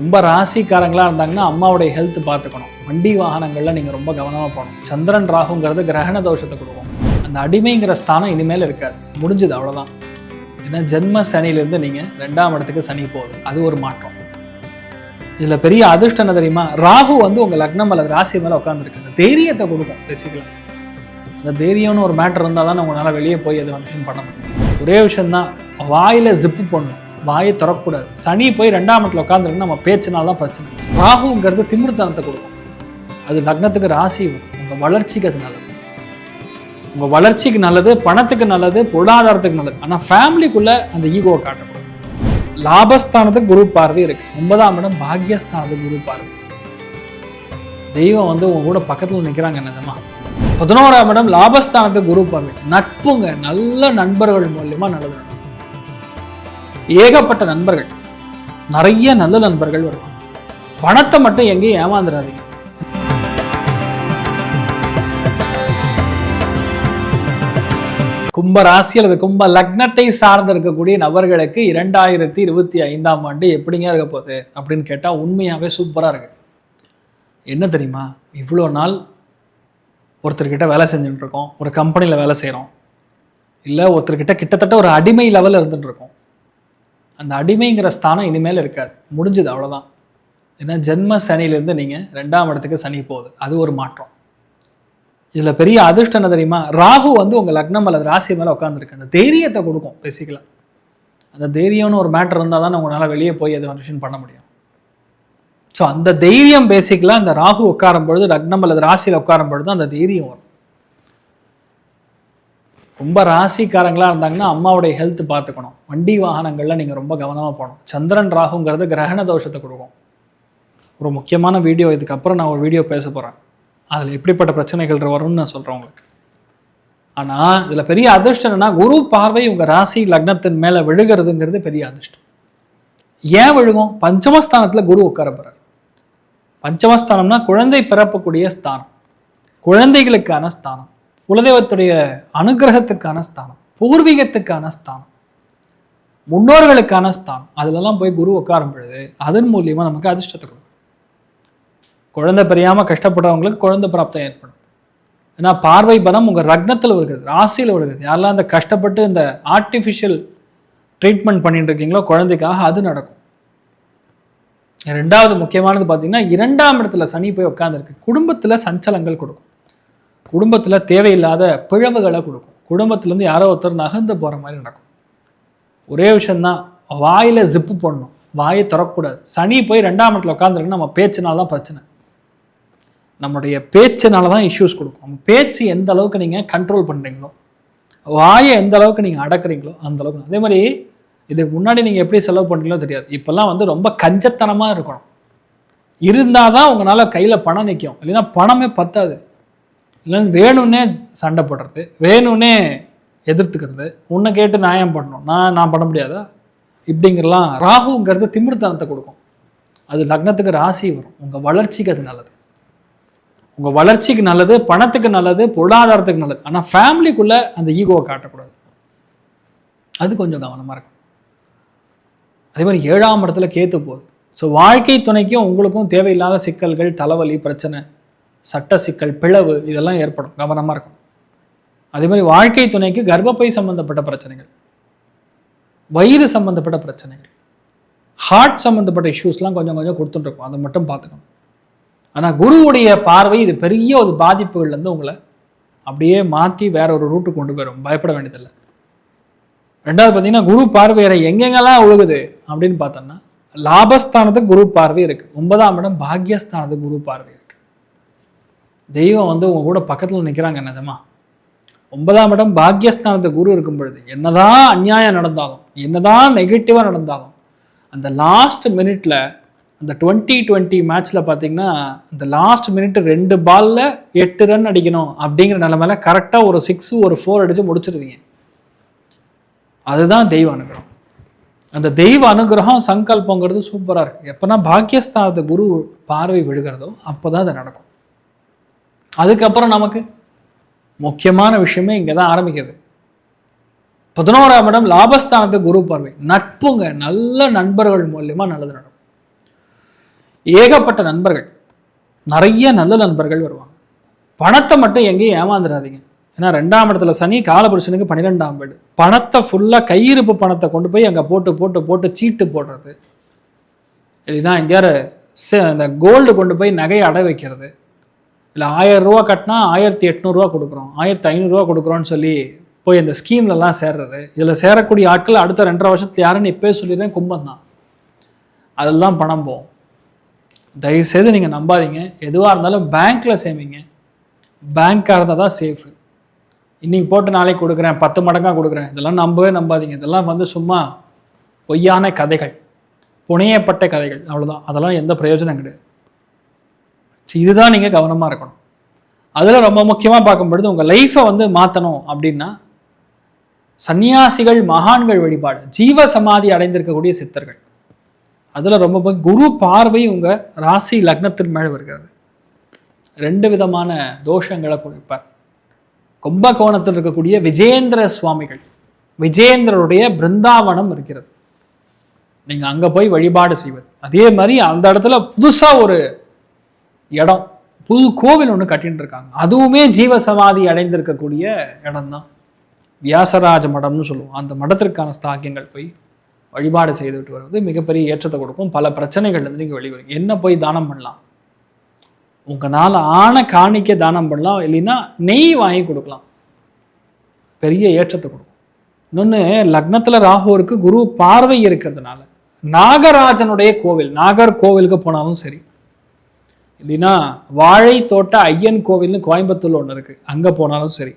ரொம்ப ராசிக்காரங்களா இருந்தாங்கன்னா அம்மாவுடைய ஹெல்த் பார்த்துக்கணும். வண்டி வாகனங்கள்ல நீங்க ரொம்ப கவனமா போகணும். சந்திரன் ராகுங்கிறது கிரகண தோஷத்தை கொடுக்கும். அந்த அடிமைங்கிற ஸ்தானம் இனிமேல் இருக்காது. முடிஞ்சது அவ்வளவுதான். ஏன்னா ஜென்ம சனியிலேருந்து நீங்க ரெண்டாம் இடத்துக்கு சனி போகுது. அது ஒரு மாற்றம். இதுல பெரிய அதிர்ஷ்டம் என்ன தெரியுமா? ராகு வந்து உங்க லக்னம் அல்லது ராசி மேல உட்காந்துருக்கு அந்த தைரியத்தை கொடுக்கும் பேசிக்கலாம் அந்த தைரியம்னு ஒரு மேட்டர் இருந்தால் தான் உங்களால் வெளியே போய் எது ஃபங்க்ஷன் பண்ண முடியும். ஒரே விஷயம்தான் வாயில ஜிப்பு பண்ணணும். வாயை திறக்கக்கூடாது. சனி போய் ரெண்டாம் இடத்துல உட்காந்துருக்கு நம்ம பேச்சுனால தான் பிரச்சனை. ராகுங்கிறது திமிர்த்தனத்தை கொடுக்கும். அது லக்னத்துக்கு ராசி வரும். உங்க வளர்ச்சிக்கு அது நல்லது. உங்க வளர்ச்சிக்கு நல்லது பணத்துக்கு நல்லது பொருளாதாரத்துக்கு நல்லது. ஆனா ஃபேமிலிக்குள்ளே அந்த ஈகோவை காட்டக்கூடாது. லாபஸ்தானத்துக்கு குரு பார்வை இருக்கு. ஒன்பதாம் இடம் பாக்யஸ்தானத்துக்கு குரு பார்வை. தெய்வம் வந்து உங்க கூட பக்கத்துல நிக்கிறாங்க நிஜமா. பதினோராம் இடம் லாபஸ்தானத்துக்கு குரு பார்வை. நட்புங்க நல்ல நண்பர்கள் மூலியமா நல்லது ஏகப்பட்ட நண்பர்கள். நிறைய நல்ல நண்பர்கள் வருவாங்க. பணத்தை மட்டும் எங்கேயும் ஏமாந்துடாதீங்க கும்ப ராசி அல்லது கும்ப லக்னத்தை சார்ந்து இருக்கக்கூடிய நபர்களுக்கு இரண்டாயிரத்தி இருபத்தி ஐந்தாம் ஆண்டு எப்படிங்க இருக்க போகுது அப்படின்னு கேட்டால் உண்மையாகவே சூப்பராக இருக்கு. என்ன தெரியுமா? இவ்வளோ நாள் ஒருத்தர்கிட்ட வேலை செஞ்சுட்டு இருக்கோம். ஒரு கம்பெனியில் வேலை செய்கிறோம் இல்லை ஒருத்தர்கிட்ட கிட்டத்தட்ட ஒரு அடிமை லெவலில் இருந்துட்டு இருக்கோம். அந்த அடிமைங்கிற ஸ்தானம் இனிமேல் இருக்காது. முடிஞ்சது அவ்வளோதான் ஏன்னா ஜென்ம சனியிலேருந்து நீங்கள் ரெண்டாம் இடத்துக்கு சனி போகுது. அது ஒரு மாற்றம். இதில் பெரிய அதிர்ஷ்டம் என்ன தெரியுமா? ராகு வந்து உங்கள் லக்னம் அல்லது ராசி மேலே உட்காந்துருக்கு அந்த தைரியத்தை கொடுக்கும் பேசிக்கலாம் அந்த தைரியம்னு ஒரு மேட்டர் இருந்தால் தான் உங்களால் வெளியே போய் எது ஃபங்க்ஷன் பண்ண முடியும். ஸோ அந்த தைரியம் பேசிக்கலாம் அந்த ராகு உட்காரும் பொழுது லக்னம் அல்லது ராசியில் உட்காரும் பொழுது அந்த தைரியம் வரும். ரொம்ப ராசிக்காரங்களாக இருந்தாங்கன்னா அம்மாவுடைய ஹெல்த் பார்த்துக்கணும். வண்டி வாகனங்களில் நீங்கள் ரொம்ப கவனமாக போகணும். சந்திரன் ராகுங்கிறது கிரகண தோஷத்தை கொடுக்கும். ஒரு முக்கியமான வீடியோ இதுக்கப்புறம் நான் ஒரு வீடியோ பேச போகிறேன் அதில் எப்படிப்பட்ட பிரச்சனைகள் வரும்னு நான் சொல்கிறேன் உங்களுக்கு. ஆனால் இதில் பெரிய அதிர்ஷ்டம் என்னன்னா குரு பார்வை உங்கள் ராசி லக்னத்தின் மேலே விழுகிறதுங்கிறது பெரிய அதிர்ஷ்டம். ஏன் விழுகும்? பஞ்சமஸ்தானத்தில் குரு உட்கார போறார். பஞ்சமஸ்தானம்னா குழந்தை பிறப்பக்கூடிய ஸ்தானம். குழந்தைகளுக்கான ஸ்தானம். குலதெய்வத்துடைய அனுகிரகத்துக்கான ஸ்தானம் பூர்வீகத்துக்கான ஸ்தானம் முன்னோர்களுக்கான ஸ்தானம் அதுலலாம் போய் குரு உட்காரும் பொழுது அதன் மூலியமா நமக்கு அதிர்ஷ்டத்தை கொடுக்கும். குழந்தை பெரியாமல் கஷ்டப்படுறவங்களுக்கு குழந்தை பிராப்தம் ஏற்படும். ஏன்னா பார்வை பலம் உங்கள் ரக்னத்தில் விழுகுது ராசியில் விழுகுது யாரெல்லாம் அந்த கஷ்டப்பட்டு இந்த ஆர்டிஃபிஷியல் ட்ரீட்மெண்ட் பண்ணிட்டு இருக்கீங்களோ குழந்தைக்காக அது நடக்கும். ரெண்டாவது முக்கியமானது பார்த்தீங்கன்னா இரண்டாம் இடத்துல சனி போய் உட்காந்துருக்கு குடும்பத்தில் சஞ்சலங்கள் கொடுக்கும். குடும்பத்தில் தேவையில்லாத பிழவுகளை கொடுக்கும். குடும்பத்திலேருந்து யாரோ ஒருத்தர் நகர்ந்து போகிற மாதிரி நடக்கும். ஒரே விஷயந்தான் வாயில் ஜிப்பு போடணும். வாயை திறக்கக்கூடாது. சனி போய் ரெண்டாம் இடத்துல உட்காந்துருக்கு நம்ம பேச்சினால தான் பிரச்சனை. நம்மளுடைய பேச்சினால தான் இஷ்யூஸ் கொடுக்கும். நம்ம பேச்சு எந்த அளவுக்கு நீங்கள் கண்ட்ரோல் பண்ணுறீங்களோ வாயை எந்த அளவுக்கு நீங்கள் அடக்குறீங்களோ அந்த அளவுக்கு. அதே மாதிரி இதுக்கு முன்னாடி நீங்கள் எப்படி செலவு பண்ணுறீங்களோ தெரியாது. இப்போல்லாம் வந்து ரொம்ப கஞ்சத்தனமாக இருக்கணும். இருந்தால் தான் உங்களால் கையில் பணம் நிற்கும் இல்லைன்னா பணமே பத்தாது. இல்லைன்னு வேணும்னே சண்டை போடுறது வேணும்னே எதிர்த்துக்கிறது உன்னை கேட்டு நான் ஏன் பண்ணணும். நான் நான் பண்ண முடியாதா? இப்படிங்கிறலாம் ராகுங்கிறது திமிர்த்தனத்தை கொடுக்கும். அது லக்னத்துக்கு ராசி வரும். உங்கள் வளர்ச்சிக்கு அது நல்லது. உங்கள் வளர்ச்சிக்கு நல்லது பணத்துக்கு நல்லது பொருளாதாரத்துக்கு நல்லது. ஆனால் ஃபேமிலிக்குள்ளே அந்த ஈகோவை காட்டக்கூடாது. அது கொஞ்சம் கவனமாக இருக்கும் அதே மாதிரி ஏழாம் இடத்துல கேத்து போகுது. ஸோ வாழ்க்கை துணைக்கும் உங்களுக்கும் தேவையில்லாத சிக்கல்கள் தலைவலி பிரச்சனை சட்ட சிக்கல் பிளவு இதெல்லாம் ஏற்படும் கவனமாக இருக்கும் அதே மாதிரி வாழ்க்கை துணைக்கு கர்ப்பப்பை சம்பந்தப்பட்ட பிரச்சனைகள் வயிறு சம்பந்தப்பட்ட பிரச்சனைகள் ஹார்ட் சம்மந்தப்பட்ட இஷ்யூஸ்லாம் கொஞ்சம் கொஞ்சம் கொடுத்துட்டுருக்கும் அதை மட்டும் பார்த்துக்கணும். ஆனால் குருவுடைய பார்வை இது பெரிய ஒரு பாதிப்புகள்லேருந்து உங்களை அப்படியே மாற்றி வேற ஒரு ரூட்டு கொண்டு போயிடும் பயப்பட வேண்டியதில்லை. ரெண்டாவது பார்த்தீங்கன்னா குரு பார்வையரை எங்கெங்கெல்லாம் ஒழுகுது அப்படின்னு பார்த்தோம்னா லாபஸ்தானத்துக்கு குரு பார்வை இருக்கு. ஒன்பதாம் இடம் பாக்யஸ்தானத்துக்கு குரு பார்வை தெய்வம் வந்து உங்கள் கூட பக்கத்தில் நிற்கிறாங்க நிஜமா? ஒன்பதாம் இடம் பாக்கியஸ்தானத்தை குரு இருக்கும் பொழுது என்னதான் அநியாயம் நடந்தாலும் என்னதான் நெகட்டிவாக நடந்தாலும் அந்த லாஸ்ட் மினிட்ல அந்த டுவெண்ட்டி டுவெண்ட்டி மேட்ச்சில் பார்த்தீங்கன்னா அந்த லாஸ்ட் மினிட் ரெண்டு பால்ல எட்டு ரன் அடிக்கணும் அப்படிங்கிற நிலைமையில கரெக்டாக ஒரு சிக்ஸ் ஒரு ஃபோர் அடிச்சு முடிச்சிருவீங்க. அதுதான் தெய்வ அனுகிரகம். அந்த தெய்வ அனுகிரகம் சங்கல்பங்கிறது சூப்பராக இருக்கு. எப்போனா பாக்கியஸ்தானத்து குரு பார்வை விழுகிறதோ அப்போதான் அது நடக்கும். அதுக்கப்புறம் நமக்கு முக்கியமான விஷயமே இங்கே தான் ஆரம்பிக்குது. பதினோராம் இடம் லாபஸ்தானத்து குரு பார்வை. நட்புங்க நல்ல நண்பர்கள் மூலியமா நல்லது நடக்கும். ஏகப்பட்ட நண்பர்கள் நிறைய நல்ல நண்பர்கள் வருவாங்க. பணத்தை மட்டும் எங்கேயும் ஏமாந்துடாதீங்க ஏன்னா ரெண்டாம் இடத்துல சனி காலபுருஷனுக்கு பன்னிரெண்டாம் வீடு. பணத்தை ஃபுல்லாக கையிருப்பு பணத்தை கொண்டு போய் அங்கே போட்டு போட்டு போட்டு சீட்டு போடுறது. இல்லைன்னா எங்கேயாரு சே- இந்த கோல்டு கொண்டு போய் நகையை அடை வைக்கிறது. இல்லை ஆயிரம் ரூபா கட்டினா ஆயிரத்தி எட்நூறுரூவா கொடுக்குறோம். ஆயிரத்தி ஐநூறுரூவா கொடுக்குறோன்னு சொல்லி போய் இந்த ஸ்கீம்லலாம் சேர்றது. இதில் சேரக்கூடிய ஆட்கள் அடுத்த ரெண்டரை வருஷத்துல யாருன்னு இப்போயே சொல்லிடுறேன் கும்பம் தான். அதெல்லாம் பணம் போகும். தயவுசெய்து நீங்கள் நம்பாதீங்க. எதுவாக இருந்தாலும் பேங்க்கில் சேமிங்க. பேங்க்காக இருந்தால் தான் சேஃபு இன்றைக்கி போட்டு நாளைக்கு கொடுக்குறேன் பத்து மடங்காக கொடுக்குறேன். இதெல்லாம் நம்பவே நம்பாதீங்க. இதெல்லாம் வந்து சும்மா பொய்யான கதைகள். புனையப்பட்ட கதைகள். அவ்வளோதான் அதெல்லாம் எந்த பிரயோஜனம் கிடையாது. ஸோ இதுதான் நீங்கள் கவனமாக இருக்கணும். அதில் ரொம்ப முக்கியமாக பார்க்கும்பொழுது உங்கள் லைஃப்பை வந்து மாற்றணும் அப்படின்னா சன்னியாசிகள் மகான்கள் வழிபாடு ஜீவ சமாதி அடைந்திருக்கக்கூடிய சித்தர்கள். அதில் ரொம்ப குரு பார்வை உங்கள் ராசி லக்னத்தின் மேல் வருகிறது. ரெண்டு விதமான தோஷங்களை கொடுப்பார். கும்பகோணத்தில் இருக்கக்கூடிய விஜேந்திர சுவாமிகள் விஜேந்திரருடைய பிருந்தாவனம் இருக்கிறது. நீங்கள் அங்கே போய் வழிபாடு செய்வது. அதே மாதிரி அந்த இடத்துல புதுசாக ஒரு இடம். புது கோவில் ஒன்று கட்டின்னு இருக்காங்க. அதுவுமே ஜீவ சமாதி அடைந்திருக்கக்கூடிய இடம்தான். வியாசராஜ மடம்னு சொல்லுவோம். அந்த மடத்திற்கான ஸ்தாக்கியங்கள் போய் வழிபாடு செய்துவிட்டு வருவது மிகப்பெரிய ஏற்றத்தை கொடுக்கும். பல பிரச்சனைகள் இருந்து வெளிவரும். என்ன போய் தானம் பண்ணலாம்? உங்களால் ஆன காணிக்க தானம் பண்ணலாம். இல்லைன்னா நெய் வாங்கி கொடுக்கலாம். பெரிய ஏற்றத்தை கொடுக்கும். இன்னொன்று லக்னத்தில் ராகுவருக்கு குரு பார்வை இருக்கிறதுனால நாகராஜனுடைய கோவில் நாகர் கோவிலுக்கு போனாலும் சரி இல்லைன்னா வாழை தோட்ட ஐயன் கோவில்னு கோயம்புத்தூர்ல ஒன்று இருக்கு. அங்கே போனாலும் சரி.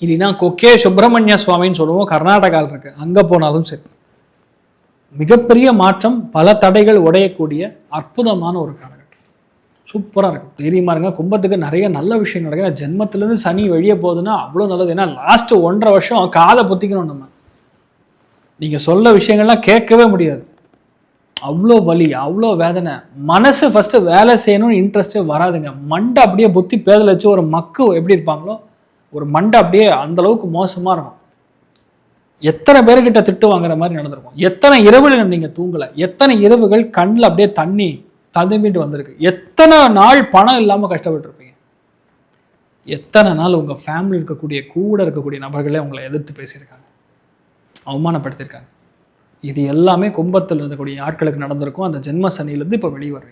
இல்லைன்னா கொக்கே சுப்பிரமணிய சுவாமின்னு சொல்லுவோம். கர்நாடகாவில் இருக்கு. அங்கே போனாலும் சரி. மிகப்பெரிய மாற்றம் பல தடைகள் உடையக்கூடிய அற்புதமான ஒரு காலகட்டம். சூப்பராக இருக்கும். தைரியமாக இருங்க. கும்பத்துக்கு நிறைய நல்ல விஷயம் நடக்குது. ஏன்னா ஜென்மத்திலேருந்து சனி வெளியே போகுதுன்னா அவ்வளோ நல்லது. ஏன்னா லாஸ்ட்டு ஒன்றரை வருஷம் காதை பொத்திக்கணும் நம்ம. நீங்கள் சொல்ல விஷயங்கள்லாம் கேட்கவே முடியாது. அவ்வளோ வலி அவ்வளோ வேதனை. மனசு ஃபஸ்ட்டு வேலை செய்யணும்னு இன்ட்ரெஸ்ட்டே வராதுங்க. மண்டை அப்படியே புத்தி பேதல வச்சு ஒரு மக்கு எப்படி இருப்பாங்களோ ஒரு மண்டை அப்படியே அந்தளவுக்கு மோசமாக இருக்கும். எத்தனை பேர்கிட்ட திட்டு வாங்குற மாதிரி நடந்திருக்கும். எத்தனை இரவுகள் நீங்கள் தூங்கலை. எத்தனை இரவுகள் கண்ணில் அப்படியே தண்ணி ததும்பிட்டு வந்திருக்கு. எத்தனை நாள் பணம் இல்லாமல் கஷ்டப்பட்டிருப்பீங்க. எத்தனை நாள் உங்கள் ஃபேமிலி இருக்கக்கூடிய கூட இருக்கக்கூடிய நபர்களே உங்களை எதிர்த்து பேசியிருக்காங்க. அவமானப்படுத்தியிருக்காங்க. இது எல்லாமே கும்பத்தில் இருந்தக்கூடிய ஆட்களுக்கு நடந்திருக்கும். அந்த ஜென்ம சனியிலேருந்து இப்போ வெளியே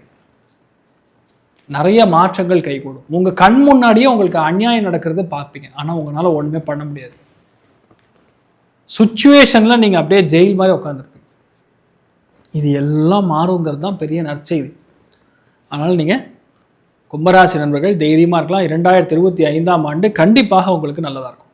நிறைய மாற்றங்கள் கைகூடும். உங்கள் கண் முன்னாடியே உங்களுக்கு அநியாயம் நடக்கிறது பார்ப்பீங்க. ஆனால் உங்களால் ஒன்றுமே பண்ண முடியாது. சுச்சுவேஷனில் நீங்கள் அப்படியே ஜெயில் மாதிரி உட்காந்துருப்பீங்க இது எல்லாம் மாறுங்கிறது தான் பெரிய நற்செய்தி. அதனால் நீங்கள் கும்பராசி நண்பர்கள் தைரியமாக இருக்கலாம். இரண்டாயிரத்தி இருபத்தி ஐந்தாம் ஆண்டு கண்டிப்பாக உங்களுக்கு நல்லதாக இருக்கும்.